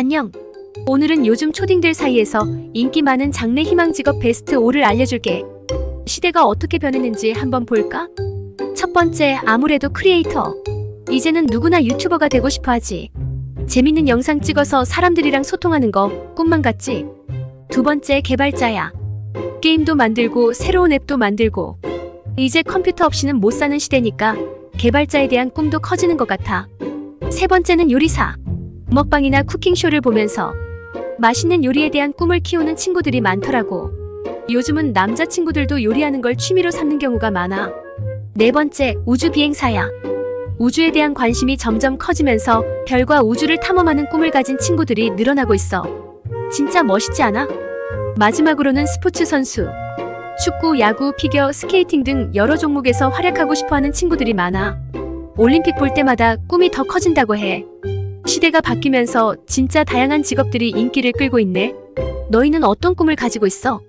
안녕. 오늘은 요즘 초딩들 사이에서 인기 많은 장래 희망 직업 베스트 5를 알려줄게. 시대가 어떻게 변했는지 한번 볼까? 첫 번째, 아무래도 크리에이터. 이제는 누구나 유튜버가 되고 싶어 하지. 재밌는 영상 찍어서 사람들이랑 소통하는 거 꿈만 같지? 두 번째, 개발자야. 게임도 만들고 새로운 앱도 만들고. 이제 컴퓨터 없이는 못 사는 시대니까 개발자에 대한 꿈도 커지는 것 같아. 세 번째는 요리사. 먹방이나 쿠킹쇼를 보면서 맛있는 요리에 대한 꿈을 키우는 친구들이 많더라고. 요즘은 남자친구들도 요리하는 걸 취미로 삼는 경우가 많아. 네 번째, 우주 비행사야. 우주에 대한 관심이 점점 커지면서 별과 우주를 탐험하는 꿈을 가진 친구들이 늘어나고 있어. 진짜 멋있지 않아? 마지막으로는 스포츠 선수. 축구, 야구, 피겨, 스케이팅 등 여러 종목에서 활약하고 싶어 하는 친구들이 많아. 올림픽 볼 때마다 꿈이 더 커진다고 해. 시대가 바뀌면서 진짜 다양한 직업들이 인기를 끌고 있네. 너희는 어떤 꿈을 가지고 있어?